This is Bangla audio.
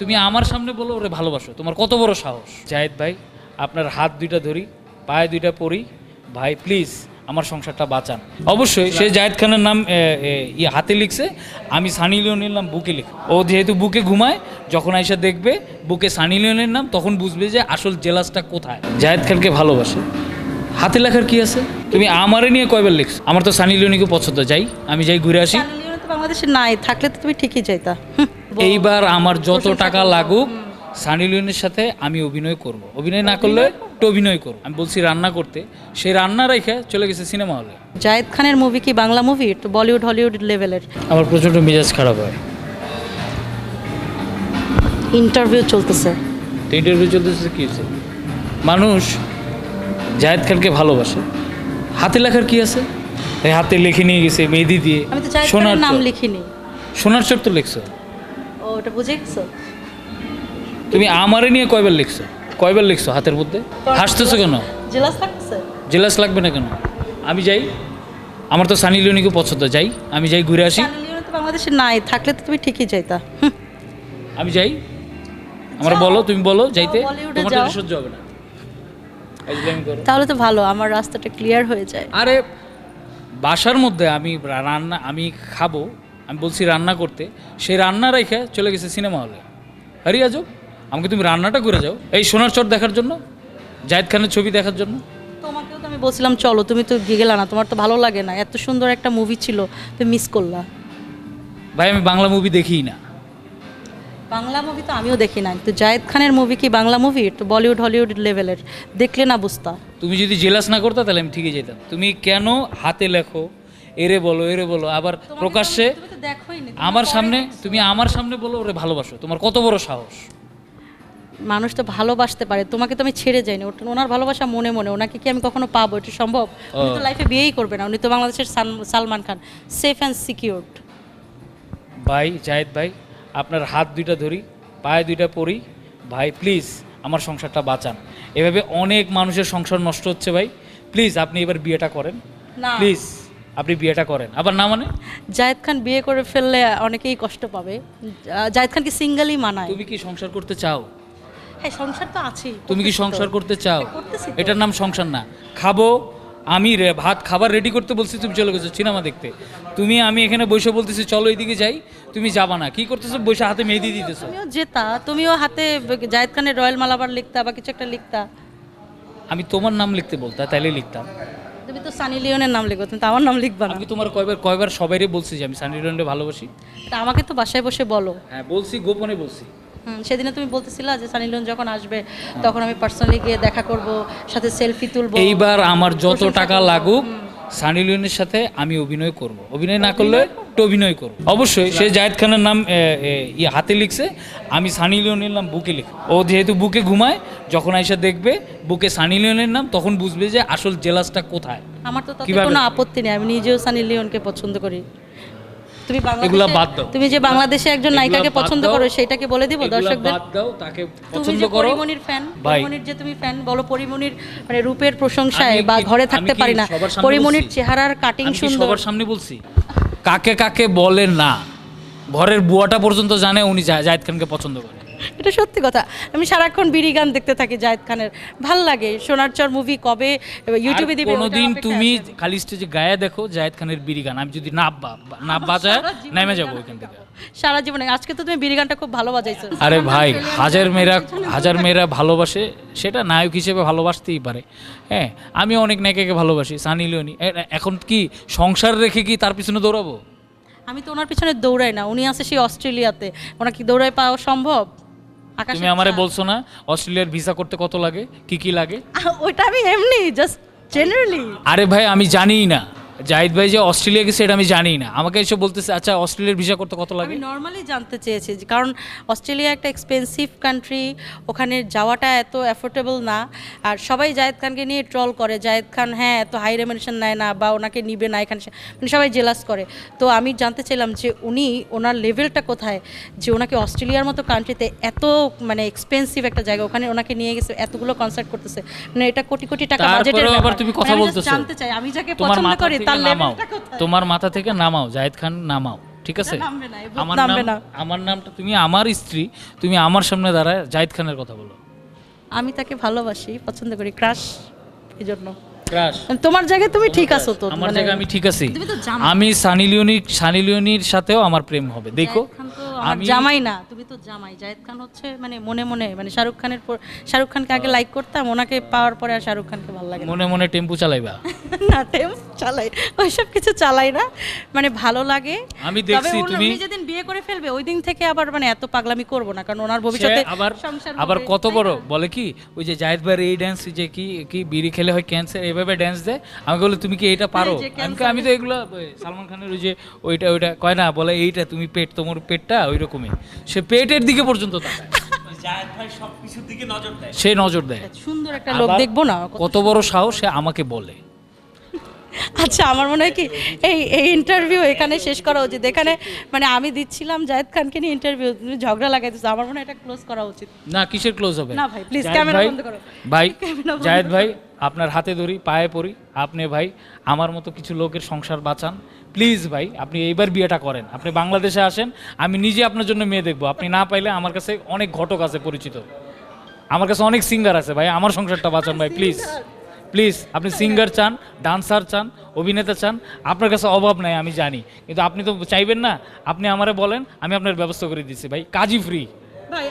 তুমি আমার সামনে বলো, ওরে ভালোবাসো। তোমার কত বড় সাহস? জায়েদ ভাই, আপনার হাত দুইটা ধরি, পায়ে দুইটা পরি। ভাই প্লিজ আমার সংসারটা বাঁচান। অবশ্যই, সে জায়েদ খানের নাম ইয়ে হাতে লিখছে। আমি সানি লিওনের নাম বুকে লিখ। ও যেহেতু বুকে ঘুমায়, যখন আইসা দেখবে বুকে সানি লিওনের নাম, তখন বুঝবে যে আসল জেলাসটা কোথায়। জায়েদ খানকে ভালোবাসে। হাতে লেখার কি আছে? তুমি আমারে নিয়ে কয়বার লিখছো? আমার তো সানি লিওনিকে পছন্দ। যাই, আমি যাই ঘুরে আসি। বাংলাদেশে নাই, থাকলে তো তুমি ঠিকই চাইতা। এইবার আমার যত টাকা লাগুক সানি লিওনের সাথে আমি অভিনয় করব। অভিনয় না করলে একটু অভিনয় করব। আমি বলছি রান্না করতে। সেই রান্না রেখে চলে গেছে সিনেমা হলে। জায়েদ খানের মুভি কি বাংলা মুভি একটু বলিউড হলিউড লেভেলের আমার প্রচণ্ড মেজাজ খারাপ হয়। ইন্টারভিউ চলতেছে। তো ইন্টারভিউ চলতেছে কি হচ্ছে মানুষ জায়েদ খানকে ভালোবাসে। হাতে লেখার কি আছে? এই হাতে লিখে নিয়ে গেছে মেহেদি দিয়ে। সোনার নাম। লিখিনি। সোনার চর তো লিখছো? ওটা বুঝে গেছো তুমি আমারে নিয়ে কয়বার লিখছো? কয়বার লিখছো হাতের মধ্যে? হাসতেছো কেন? জেলাস লাগতেছে? জেলাস লাগবে না কেন? আমি যাই। আমার তো সানি লিওনিকে পছন্দ যাই। আমি যাই ঘুরে আসি। সানি লিওনি তো বাংলাদেশে নাই থাকলে তো তুমি ঠিকই হুম, আমি যাই। আমার বলো তুমি বলো যাইতে। তোমার তো সহ্য হবে না। তাহলে তো ভালো আমার রাস্তাটা ক্লিয়ার হয়ে যায়। আরে বাসার মধ্যে আমি রান্না আমি খাব আমি বলছি রান্না করতে সেই রান্না রেখে চলে গেছে সিনেমা হলে হারিয়ে আজব আমাকে তুমি রান্নাটা করে যাও এই সোনার চর দেখার জন্য জায়েদ খানের ছবি দেখার জন্য। তোমাকেও তো আমি বলছিলাম চলো তুমি তো গেলা না তোমার তো ভালো লাগে না এত সুন্দর একটা মুভি ছিল তুমি মিস করলা। ভাই আমি বাংলা মুভি দেখিই না। বাংলা মুভি তো আমিও দেখি না তো জায়েদ খানের মুভি কি বাংলা মুভি তো বলিউড হলিউড লেভেলের দেখলে না বুঝতা। তুমি যদি জেলাস না করতে তাহলে আমি ঠিকই যেতাম। তুমি কেন হাতে লেখো? এরে বলো এরে বলো। আবার প্রকাশ্যে আমার সামনে তুমি আমার সামনে বলো ওরে ভালোবাসো। তোমার কত বড় সাহস। মানুষ তো ভালোবাসতে পারে তোমাকে তো আমি ছেড়ে যাইনি। ওটা ওনার ভালোবাসা মনে মনে ওনাকে কি আমি কখনো পাবো? এটা সম্ভব? উনি তো লাইফে বিয়েই করবে না উনি তো বাংলাদেশের Salman Khan safe and secured ভাই জায়েদ ভাই আপনার হাত দুইটা ধরি পায়ে দুইটা পরি। ভাই প্লিজ আমার সংসারটা বাঁচান। এভাবে অনেক মানুষের সংসার নষ্ট হচ্ছে ভাই। প্লিজ আপনি এবার বিয়েটা করেন। না। প্লিজ আপনি বিয়েটা করেন। আবার না মানে? জায়েদ খান বিয়ে করে ফেললে অনেকেই কষ্ট পাবে। জায়েদ খান কি সিঙ্গেলই মানায়? তুমি কি সংসার করতে চাও? হ্যাঁ সংসার তো আছেই তুমি কি সংসার করতে চাও? এটার নাম সংসার না। খাব আমি রে ভাত খাবার রেডি করতে বলছি তুমি চলে গেছো সিনেমা দেখতে। তুমি আমি এখানে বসে বলতেছি চলো এইদিকে যাই তুমি যাবা না। কি করতেছো? বসে হাতে মেহেদি দিতেছো। তুমিও জেতা তুমিও হাতে জায়েদ খানের রয়্যাল মালাবার লিখতা বা কিছু একটা লিখতা। আমি তোমার নাম লিখতে বলতা তাইলে লিখতাম। তুমি তো সানি লিওনের নাম লিখো তুমি তো আমার নাম লিখবা না। আমি তোমার কয়বার কয়বার সবাইরে বলছি যে আমি সানি লিওনকে ভালোবাসি। তা আমাকে তো বাসায় বসে বলো। হ্যাঁ বলছি গোপনে বলছি। হুম, সেদিনে তুমি বলতেছিলা যে সানি লিওন যখন আসবে তখন আমি পার্সোনালি গিয়ে দেখা করব সাথে সেলফি তুলবো। এইবার আমার যত টাকা লাগুক সানি লিওনের সাথে আমি অভিনয় করব। অভিনয় না করলে একটু অভিনয় করব অবশ্যই সে জায়েদ খানের নাম ইয়ে হাতে লিখছে। আমি সানি লিওনের নাম বুকে লিখ। ও যেহেতু বুকে ঘুমায় যখন আইসা দেখবে বুকে সানি লিওনের নাম তখন বুঝবে যে আসল জেলাসটা কোথায়। আমার তো? কোনো আপত্তি নেই আমি নিজেও সানি লিওনকে পছন্দ করি। তুমি এগুলা বাদ দাও। তুমি যে বাংলাদেশে একজন নায়িকাকে পছন্দ করো সেটাকে বলে দিব দর্শকদের। বাদ দাও তাকে পছন্দ করো। পরিমণির ফ্যান ভাই। পরিমণির যে তুমি ফ্যান বলো পরিমণির মানে রূপের প্রশংসায় বা ঘরে থাকতে পারি না। বলছি? চেহারার কাটিং সুন্দর। সবার সামনে বলছি? কাকে কাকে বলে না। ঘরের বুয়াটা পর্যন্ত জানে উনি জাহেদ খানকে পছন্দ করে। এটা সত্যি কথা। আমি সারাক্ষণ বিড়ি গান দেখতে থাকি জায়েদ খানের। ভালো লাগে সোনার চর মুভি কবে ইউটিউবে দিবে কোনোদিন তুমি খালি স্টেজে গায়ে দেখো জায়েদ খানের বিড়ি গান। আমি যদি না না বাজায় নেমে যাব ওইখান থেকে। সারা জীবনে। আজকে তো তুমি বিড়ি গানটা খুব ভালো বাজাইছো। আরে ভাই হাজার মেয়েরা হাজার মেয়েরা ভালোবাসে সেটা নায়ক হিসেবে ভালোবাসতেই পারে। হ্যাঁ আমি অনেক নায়িকাকে ভালোবাসি সানি লিওনি। এখন কি সংসার রেখে কি তার পিছনে দৌড়াবো? আমি তো ওনার পিছনে দৌড়াই না। উনি আছে সেই অস্ট্রেলিয়াতে। ওনাকে কি দৌড়াই পাওয়া সম্ভব? তুমি আমারে বলছো না অস্ট্রেলিয়ার ভিসা করতে কত লাগে কি কি লাগে? ওটা আমি এমনি জাস্ট জেনারেলি আরে ভাই আমি জানিই না। জাহিদ ভাই যে অস্ট্রেলিয়া গেছে এটা আমি জানি না। আমাকে এসে বলতেছে আচ্ছা অস্ট্রেলিয়ার ভিসা করতে কত লাগে? আমি নর্মালি জানতে চেয়েছি কারণ অস্ট্রেলিয়া একটা এক্সপেন্সিভ কান্ট্রি ওখানে যাওয়াটা এত অ্যাফোর্ডেবল না। আর সবাই জায়েদ খানকে নিয়ে ট্রল করে জায়েদ খান হ্যাঁ এত হাই রেমেনশন নেয় না বা ওনাকে নিবে না এখানে। মানে সবাই জেলাস করে। তো আমি জানতে চাইলাম যে উনি ওনার লেভেলটা কোথায়? যে ওনাকে অস্ট্রেলিয়ার মতো কান্ট্রিতে এত মানে এক্সপেন্সিভ একটা জায়গা ওখানে ওনাকে নিয়ে গেছে এতগুলো কনসার্ট করতেছে। মানে এটা কোটি কোটি টাকা বাজেটের ব্যাপার। তুমি কথা আমি বলতেছো। জানতে চাই আমি যাকে পছন্দ করি নামাও। তোমার মাথা থেকে নামাও জাহেদ খান নামাও ঠিক আছে? আমার নাম আমার নামটা তুমি আমার স্ত্রী তুমি আমার সামনে দাঁড়ায় জাহিদ খানের কথা বলো। আমি তাকে ভালোবাসি পছন্দ করি ক্রাশ এই জন্য তোমার জায়গায় তুমি ঠিক আছো তো আমার মানে- জায়গায় আমি ঠিক আছি। আমি সানি লিওনির সানি লিওনির সাথেও আমার প্রেম হবে দেখো। আমার জামাই না তুমি তো জামাই। জায়েদ খান হচ্ছে মানে মনে মনে মানে শাহরুখ খানের শাহরুখ খানকে আগে লাইক করতাম ওনাকে পাওয়ার পরে আর শাহরুখ খানকে ভালো লাগে মনে মনে টেম্পু চালাইবা। না টেম চালাই ওইসব কিছু চালাই না মানে ভালো লাগে। আমি দেখছি তুমি- যেদিন বিয়ে করে ফেলবে ওই দিন থেকে আবার মানে এত পাগলামি করব না কারণ ওনার ভবিষ্যতে আবার আবার কত বড়? বলে কি ওই যে জাহিদ ভাইয়ের এই ড্যান্স যে কি কি বিড়ি খেলে হয় ক্যান্সার এইভাবে ড্যান্স দেয়? আমি বলি তুমি কি এটা পারো? আমি তো এগুলো সালমান খানের ওই যে ওইটা ওইটা কয় না বলে এইটা তুমি পেট তোমার পেটটা ওই রকমই সে পেটের দিকে পর্যন্ত তাকায়। জায়েদ ভাই সবকিছুর দিকে নজর দেয়। সে নজর দেয়। সুন্দর একটা লোক দেখব না? কত বড় সাহস সে আমাকে বলে। আচ্ছা আমার মনে হয় কি এই এই ইন্টারভিউ এখানে শেষ করা উচিত। এখানে মানে আমি দিচ্ছিলাম জায়েদ খানকে নিয়ে ইন্টারভিউ তুমি ঝগড়া লাগাইতেছো। আমার মনে হয় এটা ক্লোজ করা উচিত। না কিসের ক্লোজ হবে? না ভাই, প্লিজ ক্যামেরা বন্ধ করো। ভাই জায়েদ ভাই আপনার হাতে ধরি, পায়ে পড়ি। আপনি ভাই, আমার মতো কিছু লোকের সংসার বাঁচান। প্লিজ ভাই, আপনি এইবার বিয়েটা করেন। আপনি বাংলাদেশে আসেন, আমি নিজে আপনার জন্য মেয়ে দেখব। আপনি না পাইলে আমার কাছে অনেক ঘটক আছে পরিচিত। আমার কাছে অনেক সিঙ্গার আছে ভাই, আমার সংসারটা বাঁচান ভাই প্লিজ প্লিজ আপনি সিঙ্গার চান ডান্সার চান, অভিনেতা চান, আপনার কাছে অভাব নাই, আমি জানি। কিন্তু আপনি তো চাইবেন না, আপনি আমারে বলেন, আমি আপনার ব্যবস্থা করে দিচ্ছি ভাই, কাজই ফ্রি